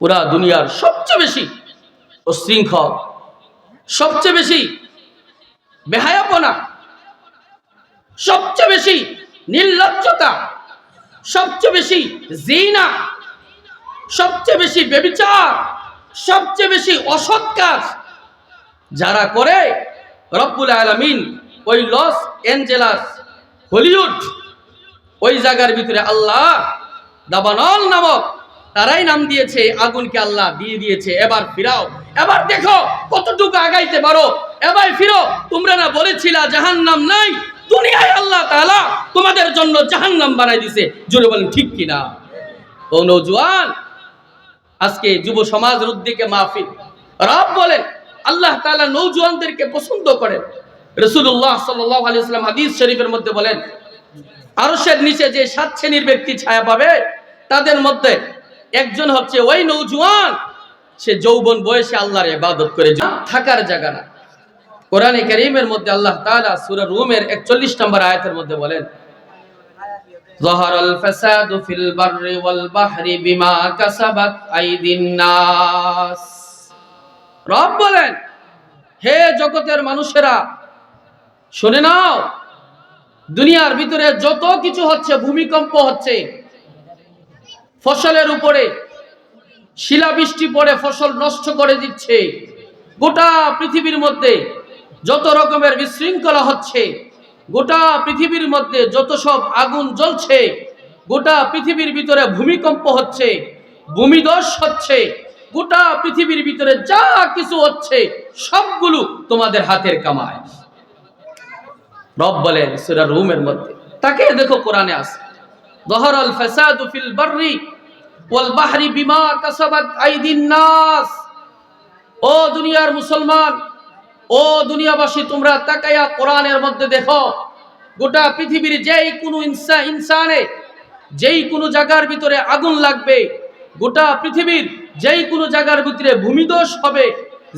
পুরা দুনিয়ার সবচেয়ে বেশি উশৃঙ্খল সবচেয়ে বেশি বেহায়াপনা, সবচেয়ে বেশি নির্লজ্জতা, সবচেয়ে বেশি জিনা, সবচেয়ে বেশি বেবিচার, সবচেয়ে বেশি অসৎ কাজ যারা করে রব্বুল আলমিন ওই লস অ্যাঞ্জেলাস হলিউড ওই জায়গার ভিতরে আল্লাহ দাবানল নামক তারাই নাম দিয়েছে আগুনকে আল্লাহ দিয়ে দিয়েছে। এবার ফিরাও, এবার দেখো কতটুকু আগাইতে পারো। এবার ফিরো, তোমরা না বলেছিলা জাহান্নাম নাই, দুনিয়ায় আল্লাহ তাআলা তোমাদের জন্য জাহান নাম বানাই দিছে। জোরে বলেন, ঠিক কিনা? ও নৌজওয়ান আজকে যুব সমাজের উদ্যোগে মাহফিল। রব বলেন, আল্লাহ তালা নৌজওয়ানদেরকে পছন্দ করেন। রসুল্লাহ সাল্লাহ আলিয়াল্লাম হাদিস শরীফের মধ্যে বলেন, আরশের নিচে যে সাত শ্রেণির ব্যক্তি ছায়া পাবে, তাদের মধ্যে একজন হচ্ছে ওই নৌজওয়ান সে যৌবন বয়সে আল্লাহর ইবাদত করে থাকার জায়গা না কোরআনে কারীমের মধ্যে আল্লাহ তাআলা সূরা রুমের 41 নম্বর আয়াতের মধ্যে বলেন ظهر الفساد في البر والبحر بما كسبت أيدي الناس রব বলেন হে জগতের মানুষেরা শুনে নাও দুনিয়ার ভিতরে যত কিছু হচ্ছে ভূমিকম্প হচ্ছে ফসলের উপরে শিলাবৃষ্টি পড়ে ফসল নষ্ট করে দিচ্ছে। গোটা পৃথিবীর মধ্যে যত রকমের বিশৃঙ্খলা হচ্ছে, গোটা পৃথিবীর মধ্যে যত সব আগুন জ্বলছে, গোটা পৃথিবীর ভিতরে ভূমিকম্প হচ্ছে ভূমিদশ হচ্ছে, গোটা পৃথিবীর ভিতরে যা কিছু হচ্ছে, সবগুলো তোমাদের হাতের কামায়। রব বলেন সেটা রুমের মধ্যে। তাকে দেখো কোরআনে আছে, দহরাল ফাসাদু ফিল বাররি ওয়াল বাহরি বিমা কাসাবাত আইদিন নাস। ও দুনিয়ার মুসলমান, ও দুনিয়াবাসী, তোমরা তাকায়া কোরআনের মধ্যে দেখো, গোটা পৃথিবীর যেই কোনো ইনসা ইনসানে, যেই কোনো জায়গার ভিতরে আগুন লাগবে, গোটা পৃথিবীর যেই কোনো জায়গার ভিতরে ভূমিদোষ হবে,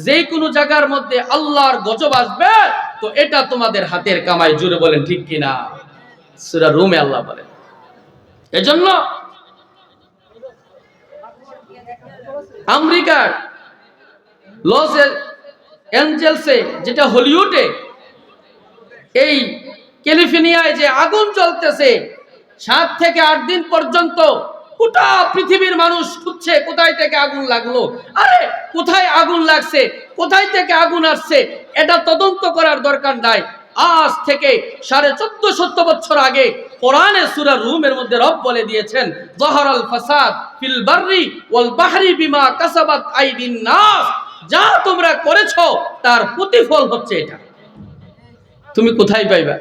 যেই কোনো জায়গার মধ্যে আল্লাহর গজব আসবে, তো এটা তোমাদের হাতের কামাই জুড়ে বলেন ঠিক কিনা? সুরা রুমে আল্লাহ বলেন। এজন্য আমেরিকার লস অ্যাঞ্জেলসে যেটা হলিউডে, এই ক্যালিফোর্নিয়ায় যে আগুন চলতেছে সাত থেকে আট দিন পর্যন্ত গোটা পৃথিবীর মানুষ খুঁজছে কোথায় থেকে আগুন লাগল। আরে, কোথায় আগুন লাগছে, কোথায় থেকে আগুন আসছে, এটা তদন্ত করার দরকার নাই। আজ থেকে সাড়ে চোদ্দ সত্তর বছর আগে কোরআনে সুরা রুমের মধ্যে রব বলে দিয়েছেন, জহরাল ফাসাদ ফিল বাররি ওয়াল বাহরি বিমা কাসাবাত আইদিন নাস। যা তোমরা করেছ, তার প্রতিফল হচ্ছে এটা। তুমি কোথায় পাইবা?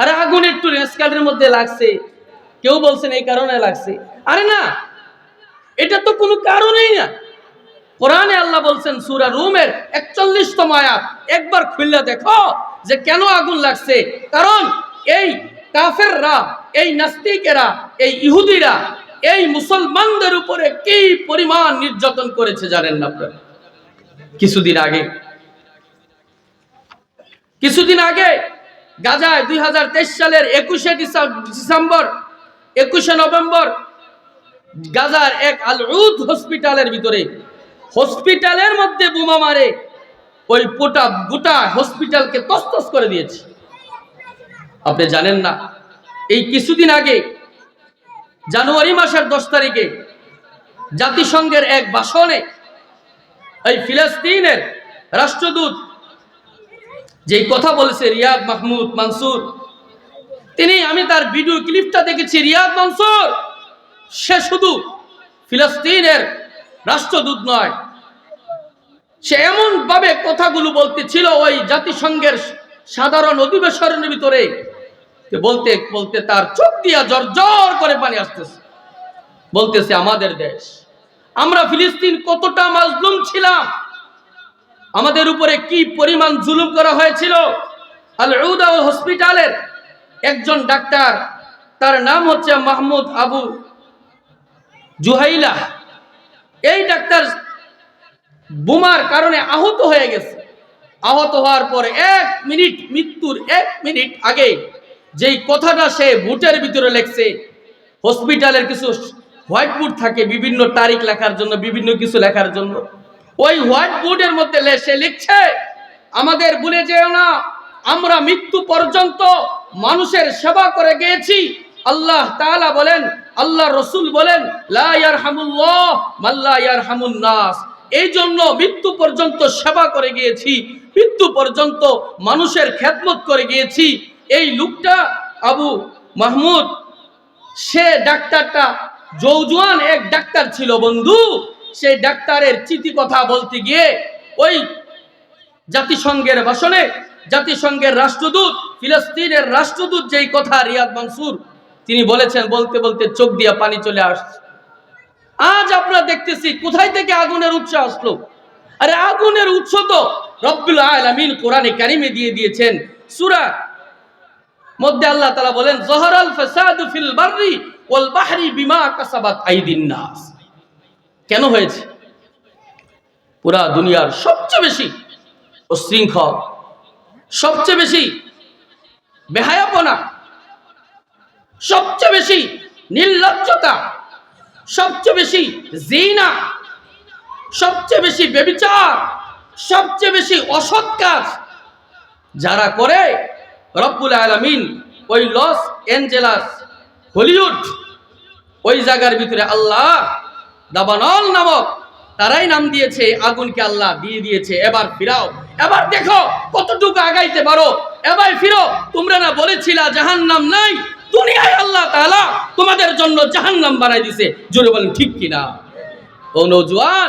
আরে আগুন একটু রেস্কালের মধ্যে লাগছে। কেউ বলছেন এই কারণে লাগছে। আরে না, এটা তো কোনো কারণেই না। কোরআনে আল্লাহ বলছেন, সূরা রুমের 41তম আয়াত, একবার খুললে দেখো যে কেন আগুন লাগছে। কারণ এই কাফেররা, এই নাস্তিকেরা, এই ইহুদিরা, এই মুসলমানদের উপরে কি পরিমাণ নির্যাতন করেছে জানেন না আপনারা? কিছুদিন আগে। কিছুদিন আগে গাজায় দুই হাজার তেইশ সালের একুশে ডিসেম্বর, একুশে নভেম্বর গাজার এক আল উদ হসপিটালের ভিতরে, হসপিটালের মধ্যে বোমা মারে ওই পোটা গোটা হসপিটালকে তস্তস করে দিয়েছে। আপনি জানেন না। এই কিছুদিন আগে, জানুয়ারি মাসের দশ তারিখে জাতিসংঘের এক ভাষণে এই ফিলিস্তিনের রাষ্ট্রদূত যেই কথা বলেছে, রিয়াদ মাহমুদ মানসুর, তিনি, আমি তার ভিডিও ক্লিপটা দেখেছি, রিয়াদ মানসুর, সে শুধু ফিলিস্তিনের রাষ্ট্রদূত নয়, সে এমন ভাবে কথাগুলো বলতেছিল ওই জাতিসংঘের সাধারণ অধিবেশনের ভিতরে। বলতে বলতে তার চোখ দিয়া জর্জর করে পানি আসতেছে। বলতেছে, আমাদের দেশ, আমরা ফিলিস্তিন কতটা মাজলুম ছিলাম। আমাদের উপরে কি পরিমাণ জুলুম করা হয়েছিল? হসপিটালের একজন ডাক্তার, তার নাম হচ্ছে মাহমুদ আবু জুহাইলা এই ডাক্তার বোমার কারণে আহত হয়ে গেছে। আহত হওয়ার পরে এক মিনিট, মৃত্যুর এক মিনিট আগে যেই কথাটা সে বুটের ভিতরে লেখছে হসপিটালের কিছু হোয়াইট বোর্ড থাকে বিভিন্ন তারিখ লেখার জন্য, বিভিন্ন কিছু লেখার জন্য, ওই হোয়াইট বোর্ডের মধ্যে সে লিখছে, আমাদের ভুলে যেও না, আমরা মৃত্যু পর্যন্ত মানুষের সেবা করে গিয়েছি। আল্লাহ তাআলা বলেন আল্লাহ রসুল বলেন নাস। এই জন্য মৃত্যু পর্যন্ত সেবা করে গিয়েছি, মৃত্যু পর্যন্ত মানুষের খেদমত করে গিয়েছি। এই লোকটা আবু মাহমুদ, সে ডাক্তারটা জৌজুয়ান এক ডাক্তার ছিল বন্ধু। সেই ডাক্তারের চিঠি কথা বলতে গিয়ে ওই জাতিসংঘের ভাষণে, জাতিসংঘের রাষ্ট্রদূত, ফিলিস্তিনের রাষ্ট্রদূত যেই কথা রিয়াদ মানসুর, তিনি বলেছেন, বলতে বলতে চোখ দিয়া পানি চলে আসছে। আজ আমরা দেখতেছি, কোথায় থেকে আগুনের উৎস আসলো? আরে আগুনের উৎস তো রব্বুল আলামিন কোরআনে কারিমে দিয়ে দিয়েছেন। সূরা মধ্যে আল্লাহ তাআলা বলেন, জহরাল ফাসাদু ফিল বাররি ওয়াল বাহরি বিমা কাসাবাত আইদিন নাস। কেন হয়েছে? পুরা দুনিয়ার সবচেয়ে বেশি উশৃঙ্খল, সবচেয়ে বেশি বেহায়াপনা, সবচেয়ে বেশি নির্লজ্জতা, সবচেয়ে বেশি জিনা, সবচেয়ে বেশি বেবিচার, সবচেয়ে বেশি অসৎ কাজ যারা করে রব্বুল আলামিন, ওই লস অ্যাঞ্জেলাস হলিউড, ওই জায়গার ভিতরে আল্লাহ দাবানল নামক তারাই নাম দিয়েছে আগুনকে আল্লাহ দিয়ে দিয়েছে। এবার ফিরাও, এবার দেখো কতটুকু আগাইতে পারো। এবার ফিরো, তোমরা না বলেছিলা জাহান্নাম নাই, দুনিয়ায় আল্লাহ তাআলা তোমাদের জন্য জাহান নাম বানাই দিছে। জোরে বলেন, ঠিক কিনা? ও নৌজওয়ান